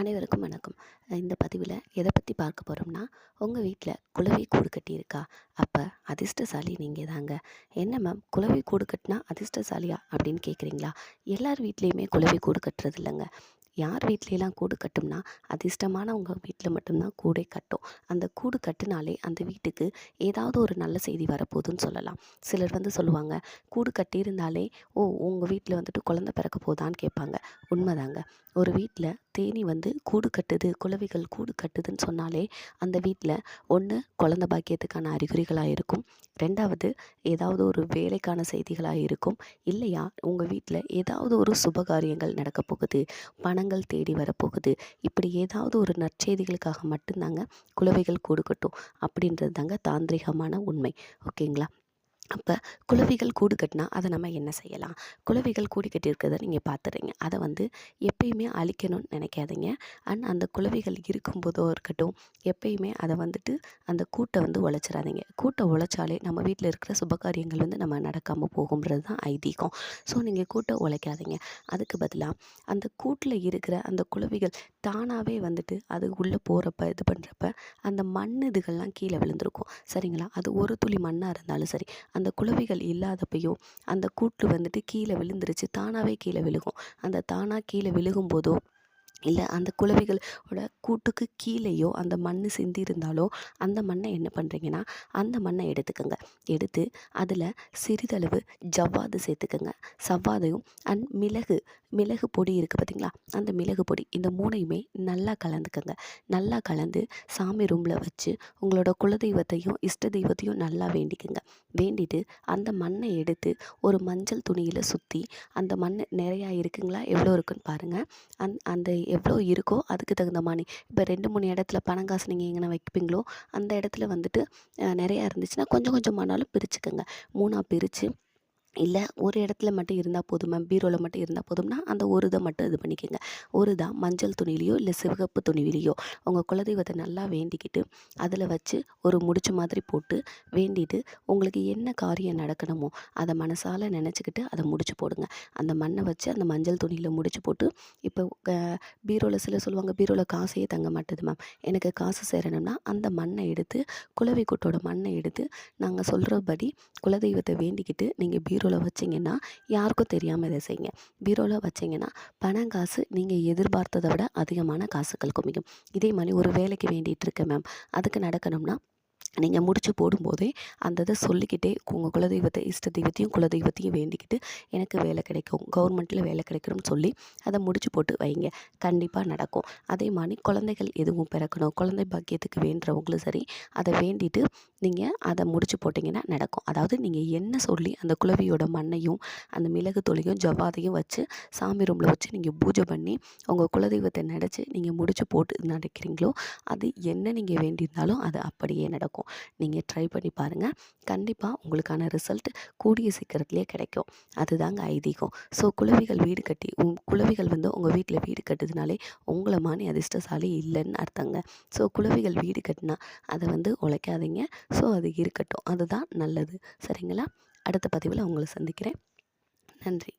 அனைவருக்கும் வணக்கம். இந்த பதிவில் எதை பற்றி பார்க்க போகிறோம்னா உங்கள் வீட்டில் குலவி கூடு கட்டியிருக்கா? அப்போ அதிர்ஷ்டசாலி நீங்கள் தாங்க. என்ன மேம் குலவி கூடு கட்டினா அதிர்ஷ்டசாலியா அப்படின்னு கேட்குறீங்களா எல்லார் வீட்லேயுமே குலவி கூடு கட்டுறது இல்லைங்க. யார் வீட்லலாம் கூடு கட்டும்னா அதிர்ஷ்டமானவங்க வீட்டில் மட்டும்தான் கூடே கட்டும். அந்த கூடு கட்டினாலே அந்த வீட்டுக்கு ஏதாவது ஒரு நல்ல செய்தி வரப்போகுதுன்னு சொல்லலாம். சிலர் வந்து சொல்லுவாங்க கூடு கட்டியிருந்தாலே ஓ உங்கள் வீட்டில் வந்துட்டு குழந்த பிறக்க போதான்னு கேட்பாங்க. உண்மைதாங்க. ஒரு வீட்டில் தேனி வந்து கூடு கட்டுது குளவிகள் கூடு கட்டுதுன்னு சொன்னாலே அந்த வீட்டில் ஒன்று குழந்த பாக்கியத்துக்கான அறிகுறிகளாக இருக்கும். ரெண்டாவது ஏதாவது ஒரு வேலைக்கான செய்திகளாக இருக்கும். இல்லையா உங்கள் வீட்டில் ஏதாவது ஒரு சுபகாரியங்கள் நடக்க போகுது பணங்கள் தேடி வரப்போகுது இப்படி ஏதாவது ஒரு நற்செய்திகளுக்காக மட்டும்தாங்க குலவைகள் கூடு கட்டும். அப்படின்றது தாங்க தாந்திரிகமான உண்மை. ஓகேங்களா? அப்போ குளவிகள் கூடு கட்டினா அதை நம்ம என்ன செய்யலாம்? குளவிகள் கூடு கட்டியிருக்கிறத நீங்கள் பார்த்துறீங்க அதை வந்து எப்பயுமே அழிக்கணும்னு நினைக்காதீங்க. அண்ட் அந்த குளவிகள் இருக்கும்போதோ இருக்கட்டும் எப்பயுமே அதை வந்துட்டு அந்த கூட்டை வந்து உழைச்சிடாதீங்க கூட்டை உழைச்சாலே நம்ம வீட்டில் இருக்கிற சுபகாரியங்கள் வந்து நம்ம நடக்காமல் போகும்ன்றது தான் ஐதீகம். ஸோ நீங்கள் கூட்டை உழைக்காதீங்க. அதுக்கு பதிலாக அந்த கூட்டில் இருக்கிற அந்த குளவிகள் தானாகவே வந்துட்டு அது உள்ளே போகிறப்ப இது பண்ணுறப்ப அந்த மண் இதுகள்லாம் கீழே விழுந்திருக்கும். சரிங்களா? அது ஒரு துளி மண்ணாக இருந்தாலும் சரி. அந்த குளவிகள் இல்லாதப்பையும் அந்த கூட்டு வந்துட்டு கீழே விழுந்துருச்சு. தானாகவே கீழே விழுகும். அந்த தானாக கீழே விழுகும்போதோ இல்லை அந்த குளவிகளோட கூட்டுக்கு கீழேயோ அந்த மண் சிந்தி இருந்தாலோ அந்த மண்ணை என்ன பண்ணுறீங்கன்னா அந்த மண்ணை எடுத்துக்கோங்க. எடுத்து அதில் சிறிதளவு ஜவ்வாது சேர்த்துக்கோங்க. சவ்வாதையும் அண்ட் மிளகு மிளகு பொடி இருக்குது பார்த்திங்களா அந்த மிளகு பொடி இந்த மூணையுமே நல்லா கலந்துக்கோங்க. நல்லா கலந்து சாமி ரூமில் வச்சு உங்களோட குலதெய்வத்தையும் இஷ்ட தெய்வத்தையும் நல்லா வேண்டிக்கோங்க. வேண்டிட்டு அந்த மண்ணை எடுத்து ஒரு மஞ்சள் துணியில் சுற்றி அந்த மண் நிறையா இருக்குங்களா? எவ்வளோ இருக்குன்னு பாருங்கள் அந் அந்த எவ்வளோ இருக்கோ அதுக்கு தகுந்த மாதிரி இப்போ ரெண்டு மூணு இடத்துல பணம் காசு நீங்கள் எங்கே வைப்பீங்களோ அந்த இடத்துல வந்துட்டு நிறையா இருந்துச்சுன்னா கொஞ்சம் கொஞ்சமானாலும் பிரிச்சுக்கோங்க. மூணாக பிரித்து இல்லை ஒரு இடத்துல மட்டும் இருந்தால் போதுமா பீரோவில் மட்டும் இருந்தால் போதும்னா அந்த ஒரு இதை மட்டும் இது பண்ணிக்கோங்க. ஒரு தான் மஞ்சள் துணியிலையோ இல்லை சிவகப்பு துணிவிலையோ உங்கள் குலதெய்வத்தை நல்லா வேண்டிக்கிட்டு அதில் வச்சு ஒரு முடிச்சு மாதிரி போட்டு வேண்டிட்டு உங்களுக்கு என்ன காரியம் நடக்கணுமோ அதை மனசால் நினச்சிக்கிட்டு அதை முடிச்சு போடுங்க. அந்த மண்ணை வச்சு அந்த மஞ்சள் துணியில் முடிச்சு போட்டு இப்போ பீரோவில் சில சொல்லுவாங்க பீரோவில் காசையே தங்க மாட்டேது மேம். எனக்கு காசு சேரணும்னா அந்த மண்ணை எடுத்து குலவி குட்டோட மண்ணை எடுத்து நாங்கள் சொல்கிறபடி குலதெய்வத்தை வேண்டிக்கிட்டு நீங்கள் பீரோவில் வச்சிங்கன்னா யாருக்கும் தெரியாமல் இதை செய்யுங்க. பீரோவில் வச்சிங்கன்னா பணம் காசு நீங்கள் எதிர்பார்த்ததை விட அதிகமான காசுகள் குமிக்கும் இதே மாதிரி ஒரு வேலைக்கு வேண்டிகிட்டு இருக்கேன் மேம் அதுக்கு நடக்கணும்னா நீங்கள் முடிச்சு போடும்போதே அந்த இதை சொல்லிக்கிட்டே உங்கள் குலதெய்வத்தை இஷ்ட தெய்வத்தையும் குலதெய்வத்தையும் வேண்டிக்கிட்டு எனக்கு வேலை கிடைக்கும் கவர்மெண்ட்டில் வேலை கிடைக்கணும்னு சொல்லி அதை முடிச்சு போட்டு வைங்க. கண்டிப்பாக நடக்கும். அதே மாதிரி குழந்தைகள் எதுவும் பிறக்கணும் குழந்தை பாக்கியத்துக்கு வேண்டுறவங்களும் சரி அதை வேண்டிட்டு நீங்கள் அதை முடிச்சு போட்டிங்கன்னா நடக்கும். அதாவது நீங்கள் என்ன சொல்லி அந்த குலவியோட மண்ணையும் அந்த மிளகு தொழியும் ஜவ்வாதையும் வச்சு சாமி ரூமில் வச்சு நீங்கள் பூஜை பண்ணி உங்கள் குலதெய்வத்தை நினச்சி நீங்கள் முடிச்சு போட்டு நடக்கிறீங்களோ அது என்ன நீங்கள் வேண்டியிருந்தாலும் அது அப்படியே நடக்கும். இருக்கும். நீங்கள் ட்ரை பண்ணி பாருங்கள் கண்டிப்பாக உங்களுக்கான ரிசல்ட் கூடிய சீக்கிரத்துலேயே கிடைக்கும். அதுதாங்க ஐதீகம். ஸோ குழவிகள் வீடு கட்டி குழவிகள் வந்து உங்கள் வீட்டில் வீடு கட்டுதுனாலே உங்களை மானி அதிர்ஷ்டசாலி இல்லைன்னு அர்த்தங்க. ஸோ குழவிகள் வீடு கட்டினா அதை வந்து உழைக்காதீங்க. ஸோ அது இருக்கட்டும். அதுதான் நல்லது. சரிங்களா? அடுத்த பதிவில் உங்களை சந்திக்கிறேன். நன்றி.